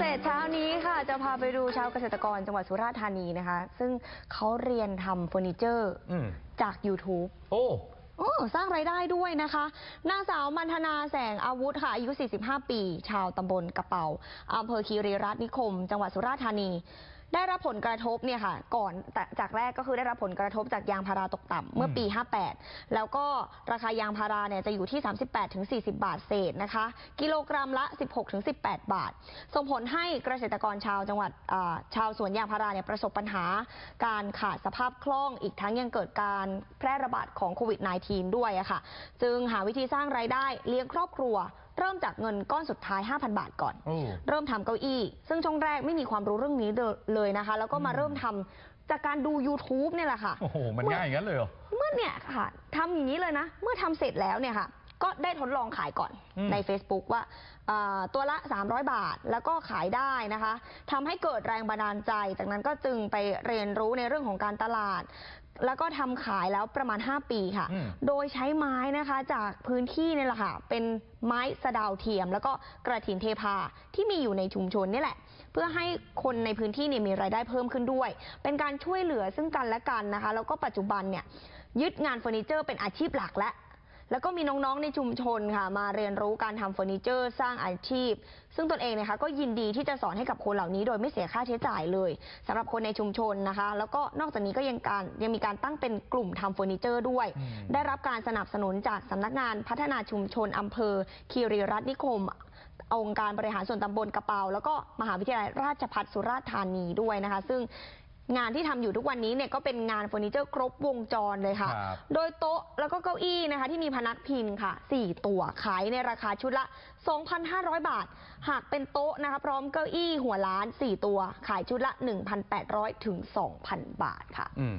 จะพาไปดูชาวเกษตรกรจังหวัดสุราษฎร์ธานีนะคะ ซึ่งเขาเรียนทำเฟอร์นิเจอร์อืมจาก YouTube โอ้ โอ้สร้างไรายได้ด้วยนะคะนางสาวมันธนาแสงอาวุธค่ะ อายุ 45 ปี ชาวตำบลกระเป๋าอำเภอคีรีรัตน์นิคม จังหวัดสุราษฎร์ธานี ได้รับผลกระทบเนี่ยค่ะก่อนแต่จากแรกก็คือได้รับผลกระทบจากยางพาราตกต่ำเมื่อปี 58 แล้วก็ราคายางพาราเนี่ยจะอยู่ที่ 38-40 บาทเศษนะคะ กิโลกรัมละ 16-18 บาท ส่งผลให้เกษตรกรชาวจังหวัดอ่าชาวสวนยางพาราเนี่ยประสบปัญหา การขาดสภาพคล่องอีกทั้งยังเกิดการแพร่ระบาดของโควิด -19 ด้วยอะค่ะ จึงหาวิธีสร้างรายได้เลี้ยงครอบครัว เริ่มจากเงินก้อนสุดท้าย 5,000 บาทก่อน โอ้ เริ่มทำเก้าอี้ ซึ่งช่วงแรกไม่มีความรู้เรื่องนี้เลยนะคะ แล้วก็มาอืมเริ่มทำจากการดู YouTube เนี่ยแหละค่ะ โอ้โห มันง่ายอย่างนั้นเลยเหรอ เมื่อเนี่ยค่ะทำอย่างนี้เลยนะ เมื่อทำเสร็จแล้วเนี่ยค่ะ ก็ได้ทดลองขายก่อนอืม ใน Facebook ว่าอ่าตัวละ 300 บาทแล้วก็ขายได้นะคะทำให้เกิดแรงบันดาลใจ จากนั้นก็จึงไปเรียนรู้ในเรื่องของการตลาด แล้วก็ทำขายแล้วประมาณ 5 ปีค่ะ อืม โดยใช้ไม้นะคะจากพื้นที่เนี่ยแหละค่ะ เป็นไม้สะเดาวเทียม แล้วก็กระถินเทพาที่มีอยู่ในชุมชนนี่แหละ เพื่อให้คนในพื้นที่เนี่ยมีรายได้เพิ่มขึ้นด้วย เป็นการช่วยเหลือซึ่งกันและกันนะคะ แล้วก็ปัจจุบันเนี่ยยึดงานเฟอร์นิเจอร์เป็นอาชีพหลักแล้ว แล้วก็มีน้องๆในชุมชนค่ะ มาเรียนรู้การทำเฟอร์นิเจอร์สร้างอาชีพ ซึ่งตนเองนะคะก็ยินดีที่จะสอนให้กับคนเหล่านี้ โดยไม่เสียค่าใช้จ่ายเลยสำหรับคนในชุมชนนะคะ แล้วก็นอกจากนี้ก็ยังการยังมีการตั้งเป็นกลุ่มทำเฟอร์นิเจอร์ด้วย อืม ได้รับการสนับสนุนจากสำนักงานพัฒนาชุมชนอำเภอคีรีรัตน์นิคม องค์การบริหารส่วนตำบลกระเปา แล้วก็มหาวิทยาลัยราชภัฏสุราษฎร์ธานีด้วยนะคะ ซึ่ง งานที่ทำอยู่ทุกวันนี้เนี่ยก็เป็นงานเฟอร์นิเจอร์ครบวงจรเลยค่ะครับโดยโต๊ะแล้วก็เก้าอี้นะคะที่มีพนักพิงค่ะ 4 ตัวขายในราคาชุดละ 2,500 บาท หากเป็นโต๊ะนะคะพร้อมเก้าอี้หัวล้าน 4 ตัว ขายชุดละ 1,800 ถึง 2,000 บาทค่ะอืม